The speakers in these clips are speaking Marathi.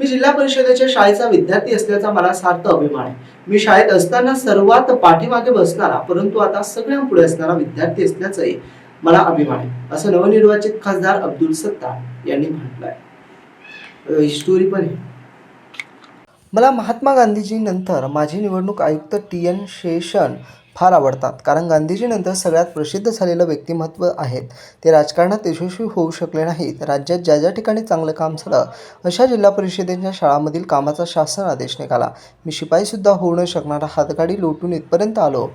मी जिल्हा परिषदेच्या शाळेचा विद्यार्थी असल्याचा मला सार्थ अभिमान आहे. मी शाळेत असताना सर्वात पाठीमागे बसणारा परंतु आता सगळ्यांपुढे असणारा विद्यार्थी असल्याचंही मला अभिमान आहे. असं नवनिर्वाचित खासदार अब्दुल सत्तार यांनी म्हटलं आहे स्टोरी पण आहे. मला महात्मा गांधीजीनंतर माझी निवडणूक आयुक्त टी एन शेषन फार आवडतात. कारण गांधीजीनंतर सगळ्यात प्रसिद्ध झालेलं व्यक्तिमत्व आहेत. ते राजकारणात यशस्वी होऊ शकले नाहीत. राज्यात ज्या ज्या ठिकाणी चांगलं काम झालं अशा जिल्हा परिषदेच्या शाळांमधील कामाचा शासन आदेश निघाला. मी शिपाईसुद्धा होऊ न शकणारा हातगाडी लोटून इथपर्यंत आलो.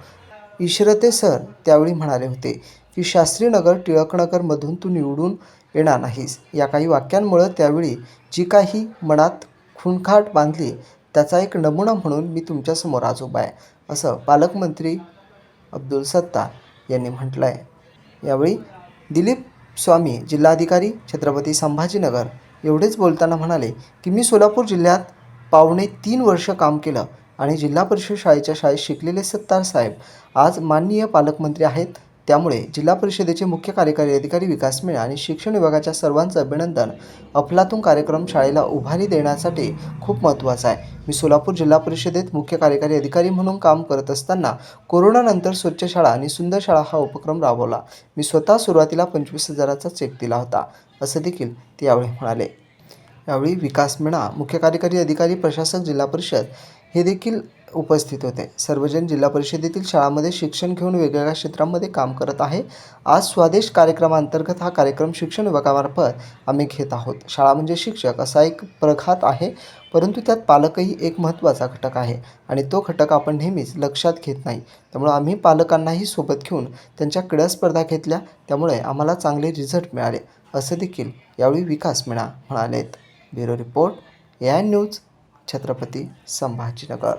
इशरते सर त्यावेळी म्हणाले होते की शास्त्रीनगर टिळकनगरमधून तू निवडून येणार नाहीस या काही वाक्यांमुळं त्यावेळी जी काही मनात खुणखाट बांधली त्याचा एक नमुना म्हणून मी तुमच्यासमोर आज उभा आहे. असं पालकमंत्री अब्दुल सत्तार यांनी म्हटलं आहे यावेळी दिलीप स्वामी जिल्हाधिकारी छत्रपती संभाजीनगर एवढेच बोलताना म्हणाले की मी सोलापूर जिल्ह्यात पावणे तीन वर्ष काम केलं आणि जिल्हा परिषद शाळेच्या शाळेत शिकलेले सत्तार साहेब. आज माननीय पालकमंत्री आहेत. त्यामुळे जिल्हा परिषदेचे मुख्य कार्यकारी अधिकारी विकास मेळा आणि शिक्षण विभागाच्या सर्वांचं अभिनंदन. अफलातून कार्यक्रम शाळेला उभारी देण्यासाठी खूप महत्त्वाचा आहे. मी सोलापूर जिल्हा परिषदेत मुख्य कार्यकारी अधिकारी म्हणून काम करत असताना कोरोनानंतर स्वच्छ शाळा आणि सुंदर शाळा हा उपक्रम राबवला. मी स्वतः सुरुवातीला पंचवीस हजाराचा चेक दिला होता असं देखील ते यावेळी म्हणाले. यावेळी विकास मेणा मुख्य कार्यकारी अधिकारी प्रशासक जिल्हा परिषद हे देखील उपस्थित होते. सर्वजण जिल्हा परिषदेतील शाळांमध्ये शिक्षण घेऊन वेगवेगळ्या क्षेत्रांमध्ये काम करत आहे. आज स्वादेश कार्यक्रमांतर्गत हा कार्यक्रम शिक्षण विभागामार्फत आम्ही घेत आहोत. शाळा म्हणजे शिक्षक असा एक प्रघात आहे परंतु त्यात पालकही एक महत्त्वाचा घटक आहे आणि तो घटक आपण नेहमीच लक्षात घेत नाही. त्यामुळं आम्ही पालकांनाही सोबत घेऊन त्यांच्या क्रीडा स्पर्धा घेतल्या त्यामुळे आम्हाला चांगले रिझल्ट मिळाले असं देखील यावेळी विकास मिळा म्हणालेत. ब्युरो रिपोर्ट या न्यूज छत्रपती संभाजीनगर.